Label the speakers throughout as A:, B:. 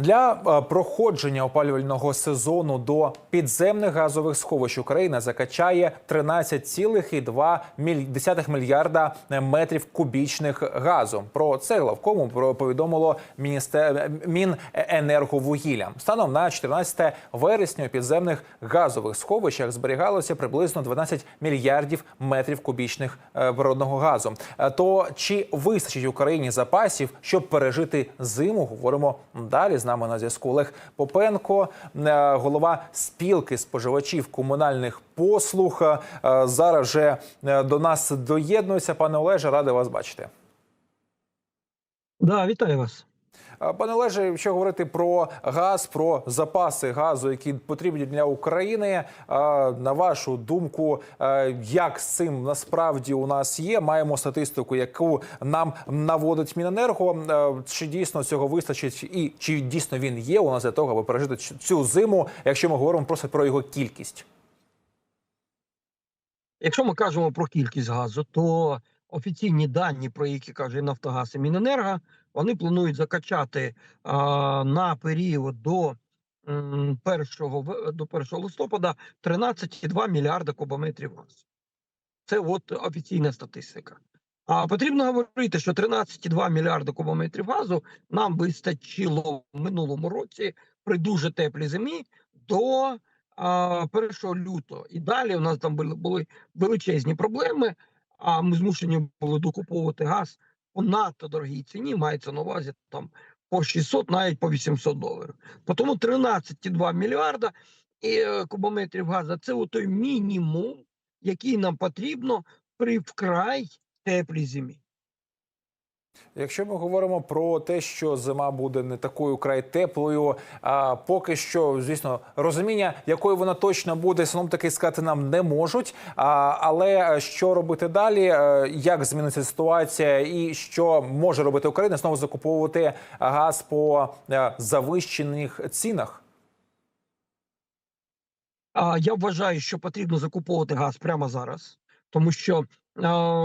A: Для е, проходження опалювального сезону до підземних газових сховищ Україна закачає 13,2 міль- мільярда метрів кубічних газу. Про це главкому повідомило міністер... Міненерговугілля. Станом на 14 вересня у підземних газових сховищах зберігалося приблизно 12 мільярдів метрів кубічних е, природного газу. Е, То чи вистачить Україні запасів, щоб пережити зиму? Говоримо далі. З нами на зв'язку Олег Попенко, е, голова спілки споживачів комунальних послуг. Е, Зараз вже е, до нас доєднується. Пане Олеже, радий вас бачити.
B: Да, вітаю вас.
A: Е, Пане Олеже, якщо говорити про газ, про запаси газу, які потрібні для України, е, на вашу думку, е, як з цим насправді у нас є? Маємо статистику, яку нам наводить Міненерго. Чи дійсно цього вистачить, і чи дійсно він є у нас для того, аби пережити цю зиму, якщо ми говоримо просто про його кількість?
B: Якщо ми кажемо про кількість газу, то офіційні дані, про які каже Нафтогаз і Міненерго, вони планують закачати а, на період до 1, до 1 листопада 13,2 мільярда кубометрів газу. Це от офіційна статистика. А потрібно говорити, що 13,2 мільярда кубометрів газу нам вистачило в минулому році при дуже теплій зимі до а, 1 лютого. І далі у нас там були, величезні проблеми. А ми змушені були докуповувати газ по надто дорогій ціні. Мається на увазі там по 600, навіть по 800 доларів. Тому 13,2 мільярда і, е, кубометрів газу це той мінімум, який нам потрібно при вкрай теплій зимі.
A: Якщо ми говоримо про те, що зима буде не такою край теплою, а поки що, звісно, розуміння, якою вона точно буде, таки сказати нам не можуть. А, але що робити далі? Е, Як зміниться ситуація, і що може робити Україна? Знову закуповувати газ по е, завищених цінах?
B: Я вважаю, що потрібно закуповувати газ прямо зараз, тому що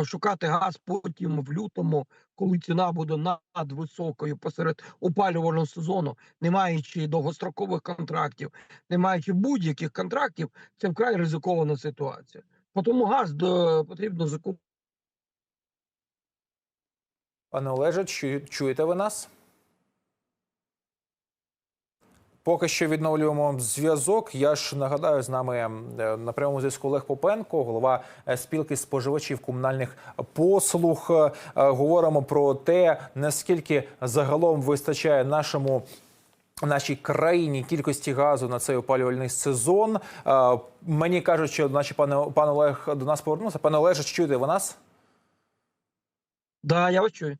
B: шукати газ потім в лютому, коли ціна буде надвисокою посеред опалювального сезону, не маючи довгострокових контрактів, не маючи будь-яких контрактів, це вкрай ризикована ситуація. Тому газ до потрібно закупити.
A: Пане Олеже, чуєте ви нас? Поки що відновлюємо зв'язок. Я ж нагадаю, з нами е, на прямому зв'язку Олег Попенко, голова е, спілки споживачів комунальних послуг. Е, Говоримо про те, наскільки загалом вистачає нашому. Нашій країні кількості газу на цей опалювальний сезон. Мені кажуть, що наші пане пан Олег до нас повернувся. Пане Олеже, чуєте ви нас?
B: Да, я вас чую.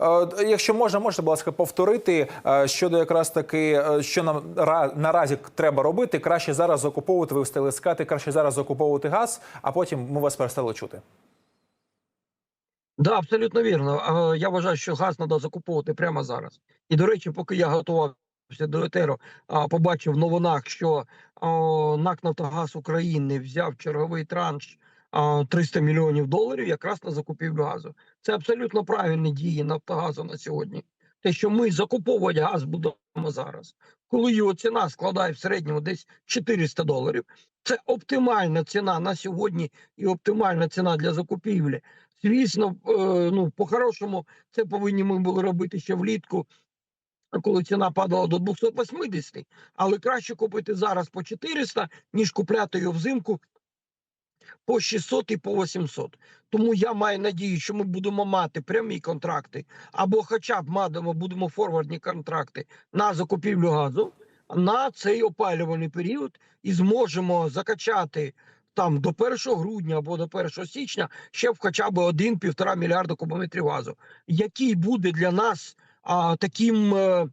A: Е, Якщо можна, можете, будь ласка, повторити е, щодо якраз таки, е, що нам ра- наразі треба робити. Краще зараз закуповувати, ви встигли сказати, краще зараз закуповувати газ, а потім ми вас перестали чути.
B: Да, абсолютно вірно. Я вважаю, що газ треба закуповувати прямо зараз. І до речі, поки я готувався до етеру, побачив в новинах, що НАК Нафтогаз України взяв черговий транш 300 мільйонів доларів якраз на закупівлю газу. Це абсолютно правильні дії Нафтогазу на сьогодні. Те, що ми закуповувати газ будемо зараз, коли його ціна складає в середньому десь 400 доларів. Це оптимальна ціна на сьогодні і оптимальна ціна для закупівлі. Звісно, е, ну по-хорошому, це повинні ми були робити ще влітку, коли ціна падала до 280, але краще купити зараз по 400, ніж купляти його взимку по 600 і по 800. Тому я маю надію, що ми будемо мати прямі контракти, або хоча б матимо, будемо форвардні контракти на закупівлю газу на цей опалювальний період і зможемо закачати там до 1 грудня або до 1 січня ще в хоча б 1-1,5 мільярда кубометрів газу, який буде для нас а, таким е,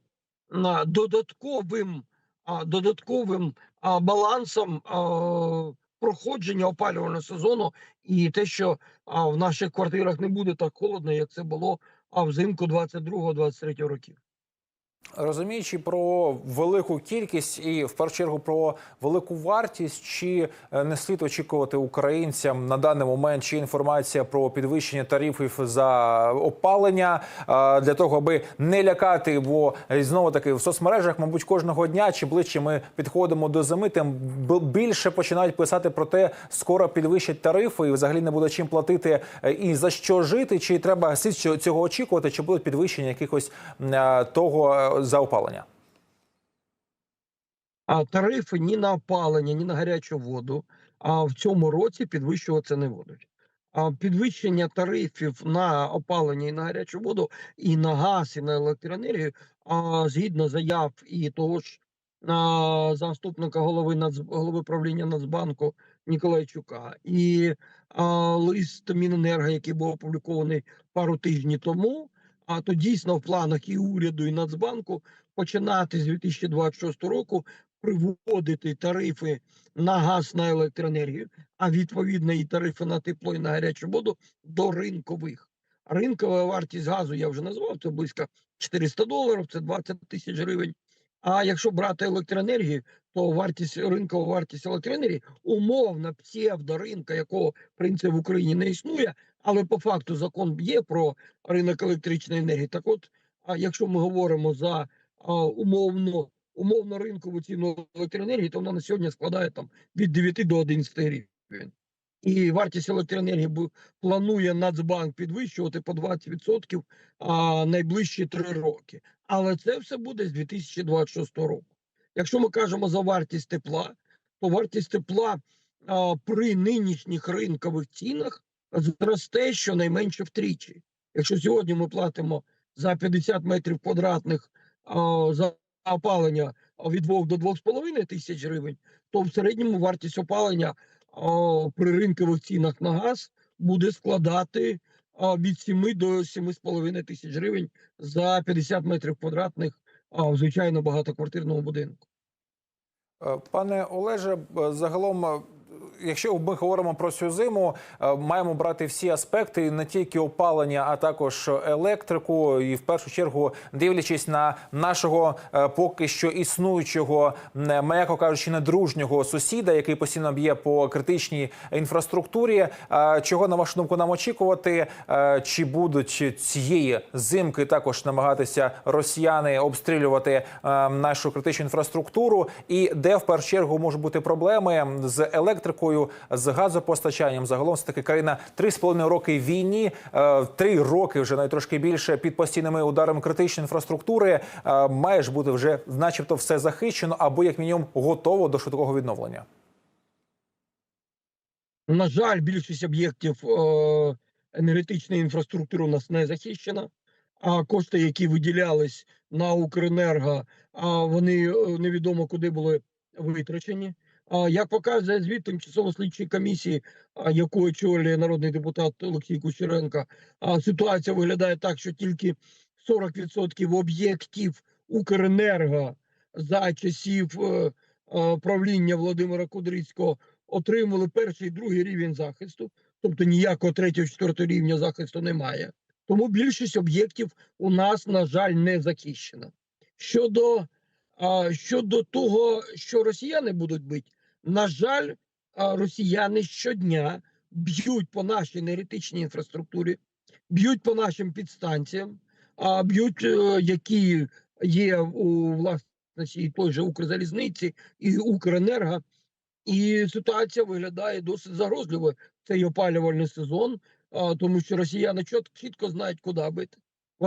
B: а, додатковим, а, додатковим а, балансом а, проходження опалювального сезону, і те, що а, в наших квартирах не буде так холодно, як це було а взимку 22-23 років.
A: Розуміючи про велику кількість і в першу чергу про велику вартість, чи е, не слід очікувати українцям на даний момент чи інформація про підвищення тарифів за опалення е, для того, аби не лякати, бо е, знову таки в соцмережах, мабуть, кожного дня чи ближче ми підходимо до зими, тим більше починають писати про те, скоро підвищать тарифи, і взагалі не буде чим платити і за що жити, чи треба слід цього- очікувати, чи будуть підвищення якихось того за опалення.
B: А тарифи ні на опалення, ні на гарячу воду а в цьому році підвищуватися не будуть. А підвищення тарифів на опалення і на гарячу воду, і на газ, і на електроенергію, а згідно заяв і того ж а, заступника голови Нац... голови правління Нацбанку Ніколайчука, і а, лист Міненерго, який був опублікований пару тижнів тому. А то дійсно в планах і уряду, і Нацбанку починати з 2026 року приводити тарифи на газ на електроенергію, а відповідно і тарифи на тепло і на гарячу воду до ринкових. Ринкова вартість газу я вже назвав, це близько 400 доларів, це 20 тисяч гривень. А якщо брати електроенергію, то вартість ринкова вартість електроенергії умовно псевдоринка, якого в принципі в Україні не існує, але по факту закон є про ринок електричної енергії. Так от, а якщо ми говоримо за а, умовно умовно ринкову ціну електроенергії, то вона на сьогодні складає там від 9 до 11 гривень. І вартість електроенергії планує Нацбанк підвищувати по 20% найближчі 3 роки. Але це все буде з 2026 року. Якщо ми кажемо за вартість тепла, то вартість тепла а, при нинішніх ринкових цінах зросте щонайменше втричі. Якщо сьогодні ми платимо за 50 метрів квадратних а, за опалення від 2 до 2,5 тисяч гривень, то в середньому вартість опалення а, при ринкових цінах на газ буде складати о, від 7 до 7,5 тисяч гривень за 50 метрів квадратних о, в звичайно багатоквартирному будинку.
A: Е, Пане Олеже, загалом, е, якщо ми говоримо про цю зиму, е, маємо брати всі аспекти, не тільки опалення, а також електрику, і в першу чергу дивлячись на нашого е, поки що існуючого, не, м'яко кажучи, недружнього сусіда, який постійно б'є по критичній інфраструктурі. Е, Чого на вашу думку нам очікувати? Е, Чи будуть цієї зимки також намагатися росіяни обстрілювати е, нашу критичну інфраструктуру? І де в першу чергу можуть бути проблеми з електрикою, з газопостачанням? Загалом це таки країна три з половиною роки війні, е, три роки вже навіть трошки більше під постійними ударами критичної інфраструктури. Е, Має ж бути вже, начебто, все захищено або як мінімум готово до швидкого відновлення.
B: На жаль, більшість об'єктів е, енергетичної інфраструктури у нас не захищена. А кошти, які виділялись на Укренерго, а вони невідомо куди були витрачені. Як показує звіт тимчасово-слідчої комісії, а, яку очолює народний депутат Олексій Кучеренко, ситуація виглядає так, що тільки 40% об'єктів Укренерго за часів е, правління Володимира Кудрицького отримали перший і другий рівень захисту, тобто ніякого третього, четвертого рівня захисту немає. Тому більшість об'єктів у нас, на жаль, не захищена. Щодо, щодо того, що росіяни будуть бити, на жаль, росіяни щодня б'ють по нашій енергетичній інфраструктурі, б'ють по нашим підстанціям, б'ють, е, які є у власності і той же Укрзалізниці і Укренерго. І ситуація виглядає досить загрозливо. Цей опалювальний сезон, тому що росіяни чітко знають, куди бити.